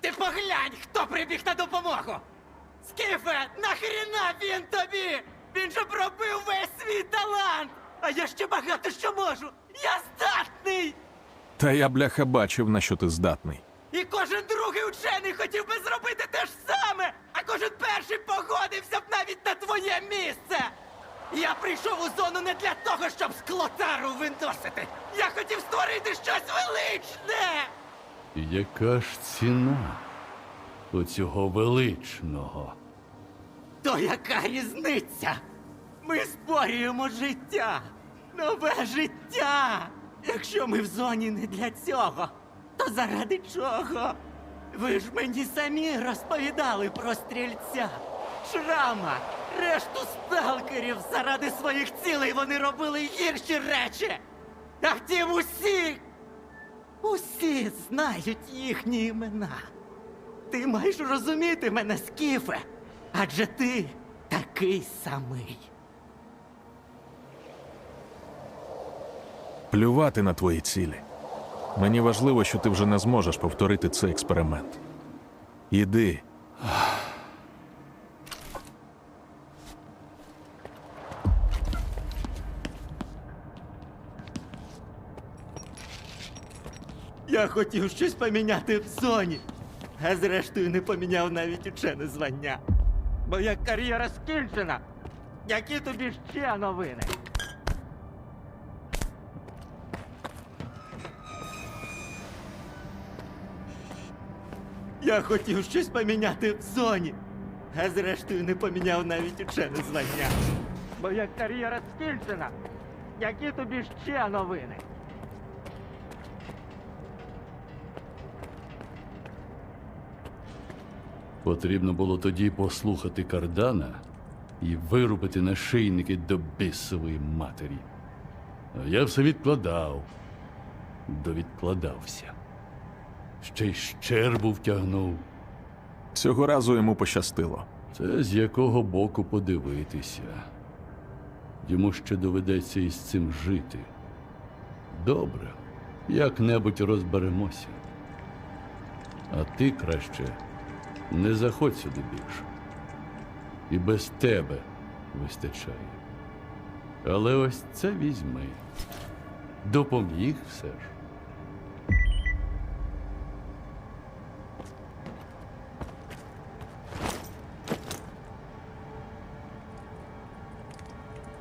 Ти поглянь, хто прибіг на допомогу! Скіфе, нахріна він тобі? Він же пробив весь свій талант! А я ще багато що можу! Я здатний! Та я бляха бачив, на що ти здатний. І кожен другий учений хотів би зробити те ж саме, а кожен перший погодився б навіть на твоє місце. Я прийшов у зону не для того, щоб склотару виносити. Я хотів створити щось величне. Яка ж ціна оцього величного? То яка різниця? Ми створюємо життя, нове життя. Якщо ми в зоні не для цього, то заради чого? Ви ж мені самі розповідали про стрільця, шрама, решту сталкерів заради своїх цілей вони робили гірші речі. А втім усі, усі знають їхні імена. Ти маєш розуміти мене, Скіфе, адже ти такий самий. Плювати на твої цілі. Мені важливо, що ти вже не зможеш повторити цей експеримент. Іди. Я хотів щось поміняти в зоні, а зрештою не поміняв навіть учене звання. Бо як кар'єра скінчена, які тобі ще новини? Я хотів щось поміняти в зоні, а зрештою не поміняв навіть учене звання. Бо як кар'єра скінчена, які тобі ще новини? Потрібно було тоді послухати кардана і вирубити нашийники до бісової матері. А я все відкладав, довідкладався. Ще й щербу втягнув. Цього разу йому пощастило. Це з якого боку подивитися. Йому ще доведеться із цим жити. Добре, як-небудь розберемося. А ти краще не заходь сюди більше. І без тебе вистачає. Але ось це візьми. Допоміг все ж.